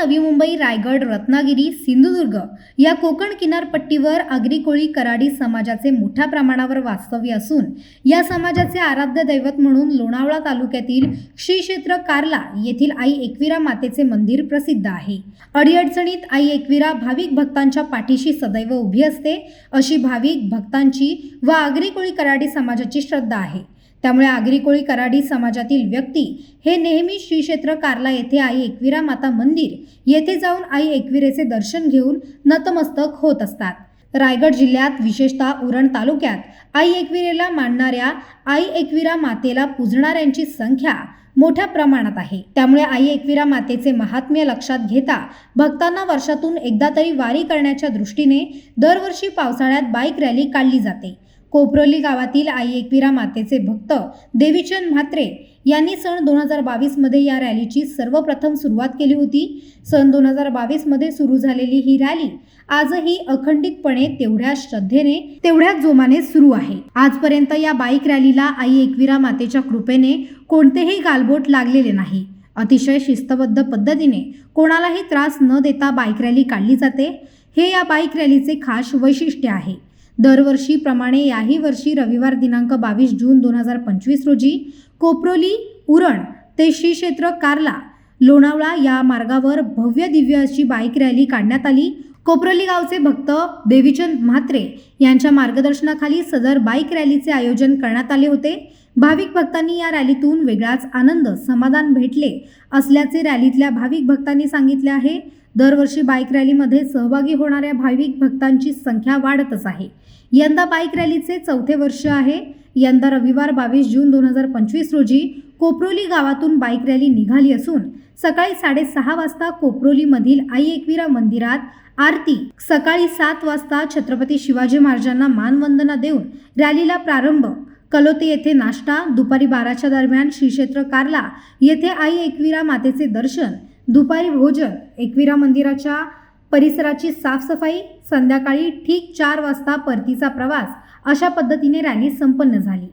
नवी मुंबई रायगड रत्नागिरी सिंधुदुर्ग या कोकण किनारपट्टीवर आगरी कराडी समाजाचे मोठ्या प्रमाणावर वास्तव्य असून या समाजाचे आराध्य दैवत म्हणून लोणावळा तालुक्यातील श्री क्षेत्र कार्ला येथील आई एकविरा मातेचे मंदिर प्रसिद्ध आहे. अडीअडचणीत आई एकविरा भाविक भक्तांच्या पाठीशी सदैव उभी असते अशी भाविक भक्तांची व आगरी कोळी कराडी समाजाची श्रद्धा आहे. त्यामुळे आगरी कोळी कराडी समाजातील व्यक्ती हे नेहमी श्रीक्षेत्र कार्ला येथे आई एकविरा माता मंदिर येथे जाऊन आई एकविरेचे दर्शन घेऊन नतमस्तक होत असतात. रायगड जिल्ह्यात विशेषतः उरण तालुक्यात आई एकविरेला मानणाऱ्या आई एकविरा मातेला पूजणाऱ्यांची संख्या मोठ्या प्रमाणात आहे. त्यामुळे आई एकविरा मातेचे महात्म्य लक्षात घेता भक्तांना वर्षातून एकदा तरी वारी करण्याच्या दृष्टीने दरवर्षी पावसाळ्यात बाईक रॅली काढली जाते. कोपरोली गावातील आई एकविरा मातेचे भक्त देवीचंद म्हात्रे यांनी सन दोन हजार बावीसमध्ये या रॅलीची सर्वप्रथम सुरुवात केली होती. सन दोन हजार बावीसमध्ये सुरू झालेली ही रॅली आजही अखंडितपणे तेवढ्या श्रद्धेने तेवढ्याच जोमाने सुरू आहे. आजपर्यंत या बाईक रॅलीला आई एकविरा मातेच्या कृपेने कोणतेही गालबोट लागलेले नाही. अतिशय शिस्तबद्ध पद्धतीने कोणालाही त्रास न देता बाईक रॅली काढली जाते. हे या बाईक रॅलीचे खास वैशिष्ट्य आहे. दरवर्षीप्रमाणे याही वर्षी रविवार दिनांक बावीस जून दोन हजार पंचवीस रोजी कोपरोली उरण ते श्री क्षेत्र कार्ला लोणावळा या मार्गावर भव्य दिव्य अशी बाईक रॅली काढण्यात आली. कोपरोली गावचे भक्त देवीचंद म्हात्रे यांच्या मार्गदर्शनाखाली सदर बाईक रॅलीचे आयोजन करण्यात आले होते. भाविक भक्तांनी या रॅलीतून वेगळाच आनंद समाधान भेटले असल्याचे रॅलीतल्या भाविक भक्तांनी सांगितले आहे. दरवर्षी बाईक रॅलीमध्ये सहभागी होणाऱ्या भाविक भक्तांची संख्या वाढतच आहे. यंदा बाईक रॅलीचे चौथे वर्ष आहे. यंदा रविवार बावीस जून दोन हजार पंचवीस रोजी कोपरोली गावातून बाईक रॅली निघाली असून सकाळी साडेसहा वाजता कोपरोलीमधील आई एकविरा मंदिरात आरती सकाळी सात वाजता छत्रपती शिवाजी महाराजांना मानवंदना देऊन रॅलीला प्रारंभ. कलोते येथे नाश्ता दुपारी बाराच्या दरम्यान श्रीक्षेत्र कार्ला येथे आई एकविरा मातेचे दर्शन दुपारी भोजन एकविरा मंदिराच्या परिसराची साफसफाई संध्याकाळी ठीक चार वाजता परतीचा प्रवास अशा पद्धतीने रॅली संपन्न झाली.